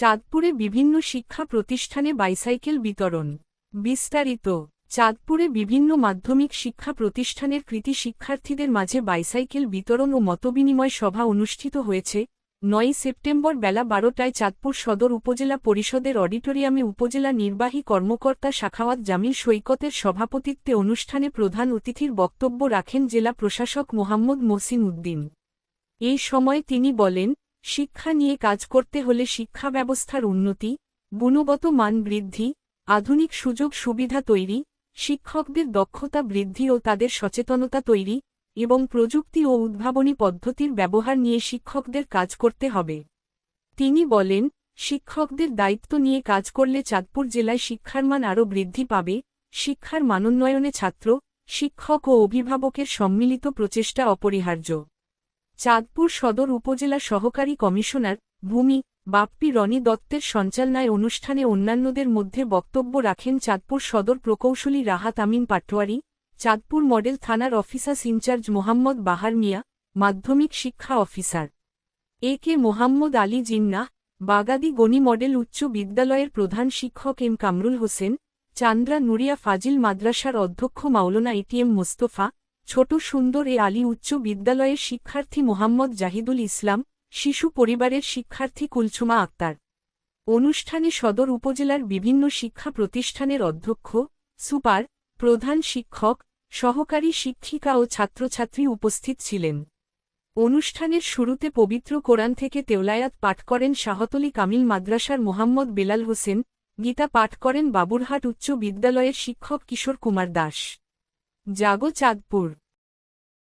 চাঁদপুরে বিভিন্ন শিক্ষা প্রতিষ্ঠানে বাইসাইকেল বিতরণ। বিস্তারিত, চাঁদপুরে বিভিন্ন মাধ্যমিক শিক্ষা প্রতিষ্ঠানের কৃতি শিক্ষার্থীদের মাঝে বাইসাইকেল বিতরণ ও মতবিনিময় সভা অনুষ্ঠিত হয়েছে, নয় সেপ্টেম্বর বেলা বারোটায় চাঁদপুর সদর উপজেলা পরিষদের অডিটোরিয়ামে উপজেলা নির্বাহী কর্মকর্তা শাখাওয়াত জামিল সৈকতের সভাপতিত্বে অনুষ্ঠানে প্রধান অতিথির বক্তব্য রাখেন জেলা প্রশাসক মোহাম্মদ মহসিন উদ্দিন। এই সময় তিনি বলেন শিক্ষা নিয়ে কাজ করতে হলে শিক্ষা ব্যবস্থার উন্নতি, গুণগত মান বৃদ্ধি, আধুনিক সুযোগ সুবিধা তৈরি, শিক্ষকদের দক্ষতা বৃদ্ধি ও তাদের সচেতনতা তৈরি এবং প্রযুক্তি ও উদ্ভাবনী পদ্ধতির ব্যবহার নিয়ে শিক্ষকদের কাজ করতে হবে। তিনি বলেন, শিক্ষকদের দায়িত্ব নিয়ে কাজ করলে চাঁদপুর জেলায় শিক্ষার মান আরও বৃদ্ধি পাবে, শিক্ষার মানোন্নয়নে ছাত্র, শিক্ষক ও অভিভাবকের সম্মিলিত প্রচেষ্টা অপরিহার্য। চাঁদপুর সদর উপজেলা সহকারী কমিশনার ভূমি বাপ্পি রনি দত্তের সঞ্চালনায় অনুষ্ঠানে অন্যান্যদের মধ্যে বক্তব্য রাখেন চাঁদপুর সদর প্রকৌশলী রাহাত আমিন পাটোয়ারি, চাঁদপুর মডেল থানার officers in charge Mohammad Bahar Mia, মাধ্যমিক শিক্ষা officer A K Mohammad Ali Jinnah, Bagadi Gani model উচ্চ বিদ্যালয়ের প্রধান শিক্ষক এম কামরুল হোসেন, চান্দ্রা নুরিয়া ফাজিল মাদ্রাসার অধ্যক্ষ মাওলানা এটিএম মোস্তফা ছোট সুন্দর এ আলী উচ্চ বিদ্যালয়ের শিক্ষার্থী মোহাম্মদ জাহিদুল ইসলাম, শিশু পরিবারের শিক্ষার্থী কুলছুমা আক্তার। অনুষ্ঠানে সদর উপজেলার বিভিন্ন শিক্ষা প্রতিষ্ঠানের অধ্যক্ষ, সুপার, প্রধান শিক্ষক, সহকারী শিক্ষিকা ও ছাত্রছাত্রী উপস্থিত ছিলেন। অনুষ্ঠানের শুরুতে পবিত্র কোরআন থেকে তেওলায়াত পাঠ করেন শাহতলি কামিল মাদ্রাসার মোহাম্মদ বেলাল হোসেন, গীতা পাঠ করেন বাবুরহাট উচ্চ বিদ্যালয়ের শিক্ষক কিশোর কুমার দাস। জাগো চাঁদপুর